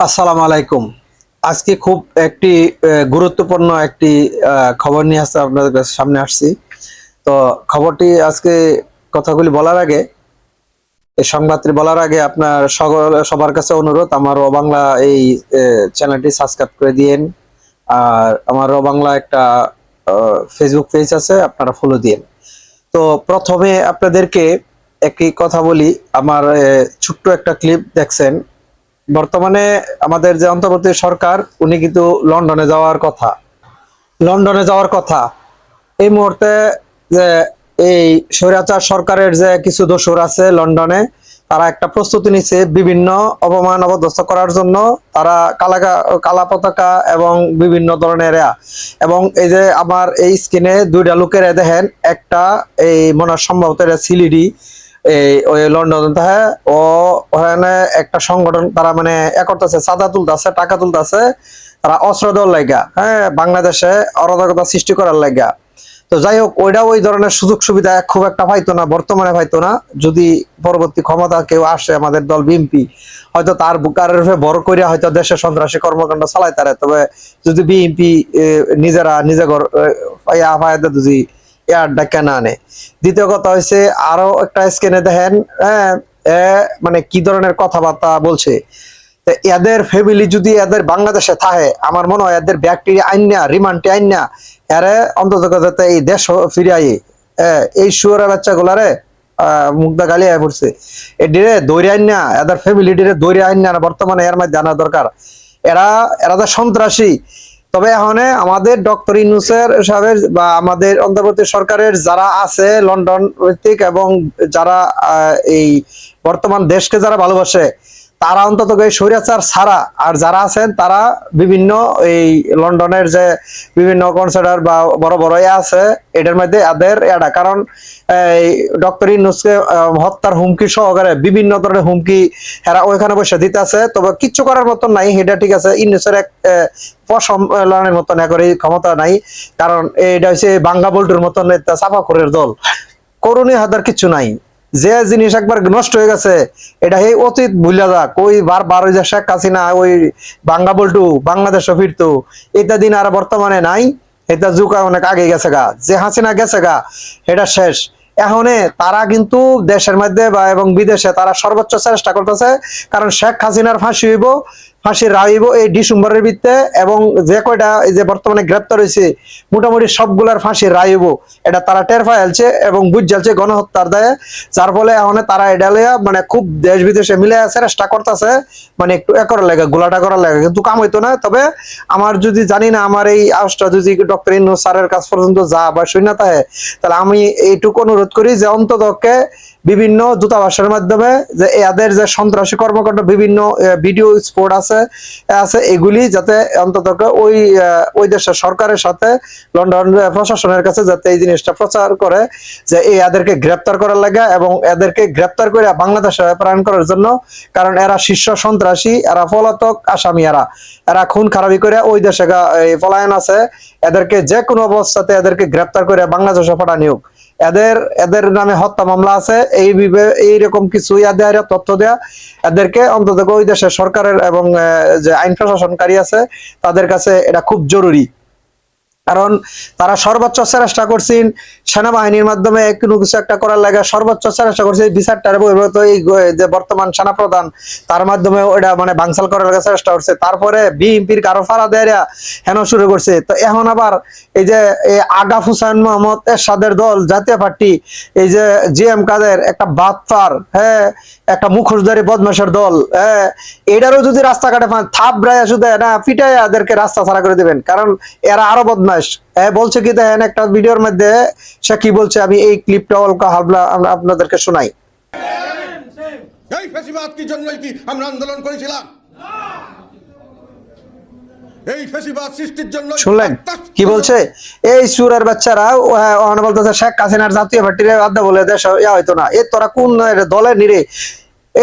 আসসালামু আলাইকুম। আজকে খুব একটি গুরুত্বপূর্ণ একটি খবর নিয়ে আসতে আপনাদের কাছে সামনে আসছি। তো খবরটি আজকে কথাগুলি বলার আগে, এই সংবাদটি বলার আগে আপনার সকল, সবার কাছে অনুরোধ, আমার ও বাংলা এই চ্যানেলটি সাবস্ক্রাইব করে দিয়েন। আর আমার ও বাংলা একটা ফেসবুক পেজ আছে, আপনারা ফলো দিয়েন। তো প্রথমে আপনাদেরকে একটি কথা বলি, আমার ছোট্ট একটা ক্লিপ দেখছেন। বর্তমানে আমাদের যে অন্তর্বর্তী সরকার, উনি কিন্তু লন্ডনে যাওয়ার কথা। লন্ডনে যাওয়ার কথা। এই মুহূর্তে যে এই স্বৈরাচার সরকারের যে কিছু দোসর আছে লন্ডনে, তারা একটা প্রস্তুতি নিচ্ছে বিভিন্ন অপমান অবদস্থ করার জন্য। তারা কালা কালা পতাকা এবং বিভিন্ন ধরনের। এবং এই যে আমার এই স্ক্রিনে দুইটা লোকের দেখেন, একটা এই মনে সম্ভবত এটা সিলিডি এই, ওই লন্ডন থাকে ও, ওখানে একটা সংগঠন তারা মানে এ করতেছে চাঁদা তুলতেছে, টাকা তুলতেছে, তারা অস্ত্র দেওয়ার লাগা হ্যাঁ বাংলাদেশে অরাজকতা সৃষ্টি করার লাগা তো যাই হোক ওইটা ওই ধরনের সুযোগ সুবিধা খুব একটা পাইতো না, বর্তমানে পাইতো না। যদি পরবর্তী ক্ষমতা কেউ আসে, আমাদের দল বিএনপি হয়তো তার উপরে বড় করিয়া হয়তো দেশের সন্ত্রাসী কর্মকাণ্ড চালাই তারে। তবে যদি বিএনপি নিজেরা, নিজে ঘর পাইয়া পাইয়া যদি এয়ার ডাকা না আনে। দ্বিতীয় কথা হয়েছে আরও একটা স্ক্যানে দেখেন হ্যাঁ এ মানে কি ধরনের কথাবার্তা বলছে। এদের ফ্যামিলি যদি এদের বাংলাদেশে থাকে, আমার মনে হয় এদের ব্যাকটেরিয়া আইনা রিমান্ডে আইনা এরে অন্তত যাতে এই দেশ ফিরিয়ে এই শুয়ারা বাচ্চা গুলারে মুগ্ধা গালি আয় পড়ছে। এডিরে দৌড়ে আইনা এদের ফ্যামিলি ডিরে দৌড়ে আইনা বর্তমানে এর মধ্যে জানা দরকার। এরা এরা সন্ত্রাসী। তবে এখন আমাদের ডক্টর ইনুসের সাহেবের বা আমাদের অন্তর্বর্তী সরকারের যারা আছে লন্ডন ভিত্তিক এবং যারা এই বর্তমান দেশকে যারা ভালোবাসে তারা অন্তত স্বৈরাচার ছাড়া আর যারা আছেন তারা বিভিন্ন এই লন্ডনের যে বিভিন্ন কনসার্টার বা বড় বড় ইয়ে আছে এটার মধ্যে এদের এটা কারণ এই ডক্টর ইনুসকে হত্যার হুমকি সহকারে বিভিন্ন ধরনের হুমকি এরা ওইখানে বসে দিতে আছে তবে কিচ্ছু করার মতন নাই এটা ঠিক আছে ইনুসের এক আহ, প্রসম্মেলনের মতন এই ক্ষমতা নাই। কারণ এটা হচ্ছে বাঙ্গা বল্টুর মতন একটা করের দল। করণীয় হাতার কিছু নাই। যে জিনিস একবার নষ্ট হয়ে গেছে, এটা এই অতীত ভুলে যাক ওই বার বার ওই যে শেখ হাসিনা, ওই বাঙ্গা বল্টু, বাংলাদেশে ফিরতো, এটা দিন আর বর্তমানে নাই, এটা যুগ অনেক আগে গেছে গা। যে হাসিনা গেছে গা, এটা শেষ। এখনে তারা কিন্তু দেশের মধ্যে বা এবং বিদেশে তারা সর্বোচ্চ চেষ্টা করতেছে, কারণ শেখ হাসিনার ফাঁসি হইব ফাঁসির রায় হইব এই ডিসেম্বরের ভিত্তে এবং যে কয়টা এই যে বর্তমানে গ্রেপ্তার হয়েছে, মোটামুটি সবগুলার ফাঁসির রায় হইব এটা তারা টের ফাইলছে এবং বুঝ জ্বালছে গণহত্যার দায়ে। যার ফলে এখন তারা এটা লইয়া মানে খুব দেশ বিদেশে মিলে চেষ্টা করতেছে মানে একটু এ করার লাগে, গোলাটা করার লাগে। কিন্তু কাম হইতো না। তবে আমার যদি জানি না, আমার এই আওয়াজটা যদি ডক্টর ইনু স্যারের কাছ পর্যন্ত যা বা শূন্য থাকে, তাহলে আমি এইটুকু অনুরোধ করি যে অন্ততকে বিভিন্ন দূতাবাসের মাধ্যমে যে এদের যে সন্ত্রাসী কর্মকাণ্ড, বিভিন্ন ভিডিও স্পোর্ট আছে আছে, এগুলি যাতে অন্তত ওই ওই দেশের সরকারের সাথে, লন্ডন প্রশাসনের কাছে যাতে এই জিনিসটা প্রচার করে যে এই এদেরকে গ্রেপ্তার করার লাগে এবং এদেরকে গ্রেপ্তার করে বাংলাদেশে প্রেরণ করার জন্য, কারণ এরা শীর্ষ সন্ত্রাসী, এরা পলাতক আসামি এরা। এরা খুন খারাপি করে ওই দেশে পলায়ন আছে। এদেরকে যে কোনো অবস্থাতে এদেরকে গ্রেপ্তার করে বাংলাদেশে পাঠানো হোক এদের এদের নামে হত্যা মামলা আছে, এই এইরকম কিছু তথ্য দেয়া, এদেরকে অন্তত ওই দেশের সরকারের এবং যে আইন প্রশাসনকারী আছে, তাদের কাছে এটা খুব জরুরি। কারণ তারা সর্বোচ্চ চেষ্টা করছেন সেনাবাহিনীর মাধ্যমে কোনো কিছু একটা করার লাগে। সর্বোচ্চ চেষ্টা করছে এই বিচারটার এই যে বর্তমান সেনাপ্রধান, তার মাধ্যমে ওটা মানে বাংসাল করার লাগে চেষ্টা করছে। তারপরে বিএনপির কারও ফাড়া দেয়া হেন শুরু করছে। তো এখন আবার এই যে আগা হুসাইন মোহাম্মদ এরশাদের দল, জাতীয় পার্টি, এই যে জি এম কাদের একটা বাতফার হ্যাঁ একটা মুখোশধারী বদমাশের দল হ্যাঁ এটারও যদি রাস্তাঘাটে থাপ রায় শুধু না পিটাই এদেরকে রাস্তা ছাড়া করে দিবেন। কারণ এরা আরও বদমাশ। হ্যাঁ বলছে কি দেখেন একটা ভিডিওর মধ্যে সে কি বলছে আমি এই ক্লিপটা অল্প হাবলা আপনাদেরকে শোনাই। এই ফেসিবাদ কি জন্যই কি আমরা আন্দোলন করেছিলাম? এই ফেসিবাদ সৃষ্টির জন্য শুনলেন? কি বলছে? এই সুরের বাচ্চারা হ্যাঁ, ওখানে বলতেছে শেখ হাসিনার জাতীয় পার্টির আড্ডা বলে দেশ ইয়া হইতো না। এ তোরা কোন দলে নিরে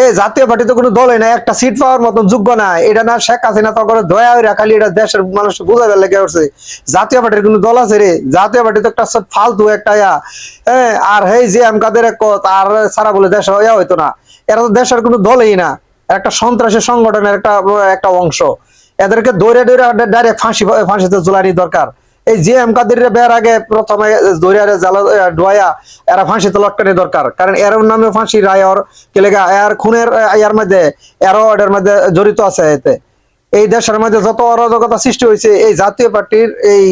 এ জাতীয় পার্টি তো কোনো দলে না, একটা সিট পাওয়ার মতন যোগ্য না এটা না শেখ হাসিনা তো করে দয়া হয়ে খালি এটা দেশের মানুষ বুঝাবে লেগে উঠছে। জাতীয় পার্টির কোনো দল আছে রে? জাতীয় পার্টি তো একটা ফালতু একটা ইয়া। হ্যাঁ আর হেই যে এম কাদের আর সারা বলে দেশ ইয়া হইতো না। এরা তো দেশের কোনো দলই না। একটা সন্ত্রাসী সংগঠনের একটা একটা অংশ। এদেরকে দৌড়ে দৌড়ে ডাইরেক্ট ফাঁসি, ফাঁসিতে ঝুলানি দরকার। এই যে এম কাদের বের আগে প্রথমে দৌড়ে জালা ডোয়া এরা ফাঁসিতে লটকানি দরকার। কারণ এর নামে ফাঁসি রায় ওর কেলেগা এর খুনের ইয়ার মধ্যে, এরও এটার মধ্যে জড়িত আছে এতে। এই দেশের মধ্যে যত অরাজকতা সৃষ্টি হয়েছে, এই জাতীয় পার্টির এই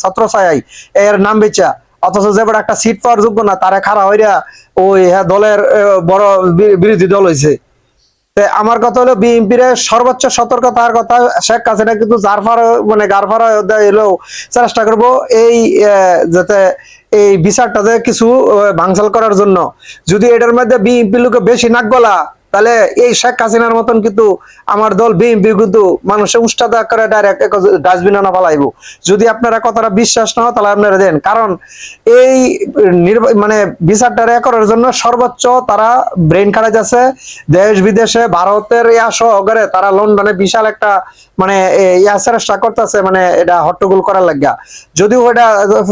ছাত্র ছায়াই এর নাম বেচা। অথচ যে একটা সিট পাওয়ার যোগ্য না, তারা খাড়া হইয়া ওই দলের বড় বিরোধী দল হয়েছে আমার কথা হলো বিএনপির সর্বোচ্চ সতর্কতার কথা শেখ হাসিনা কিন্তু জারফার মানে গারফার এলেও চেষ্টা করব এই যাতে এই বিচারটাতে কিছু ভাংসাল করার জন্য। যদি এটার মধ্যে বিএনপি লোকে বেশি নাক গলা তাহলে এই শেখ হাসিনার মতন কিন্তু আমার দল বিএনপি কিন্তু মানুষের উষ্টাদা করে ডাইরেক্ট ডাস্টবিনে না ফেলাইব। যদি আপনারা কথাটা বিশ্বাস না হয়, তাহলে আপনারা দেন। কারণ এই মানে বিচারটা রে করার জন্য সর্বোচ্চ তারা ব্রেন খারাপ আছে। দেশ বিদেশে, ভারতের ইয়া সহকারে তারা লন্ডনে বিশাল একটা মানে ইয়া চেষ্টা করতেছে মানে এটা হট্টগোল করার লাগিয়া। যদিও এটা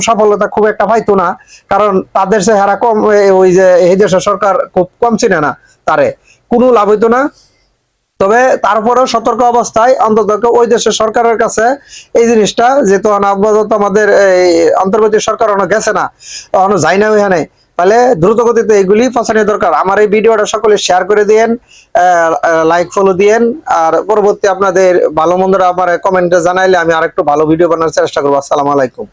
সফলতা খুব একটা পাইতো না, কারণ তাদের সে হারা কম ওই যে, এই দেশের সরকার খুব কম চিনে না। তারে। কোনো লাভ হইতো না। তবে তারপরেও সতর্ক অবস্থায় অন্তত ওই দেশের সরকারের কাছে এই জিনিসটা, যেহেতু আপাতত আমাদের এই অন্তর্বর্তী সরকার এখনও গেছে না, এখনও যায় না ওইখানে। তাহলে দ্রুত গতিতে এগুলি পৌঁছানো দরকার। আমার এই ভিডিওটা সকলে শেয়ার করে দিয়েন লাইক ফলো দিয়েন, আর পরবর্তী আপনাদের ভালো মন্দরা আমার কমেন্টে জানাইলে আমি আরেকটু ভালো ভিডিও বানানোর চেষ্টা করব। আসসালামু আলাইকুম।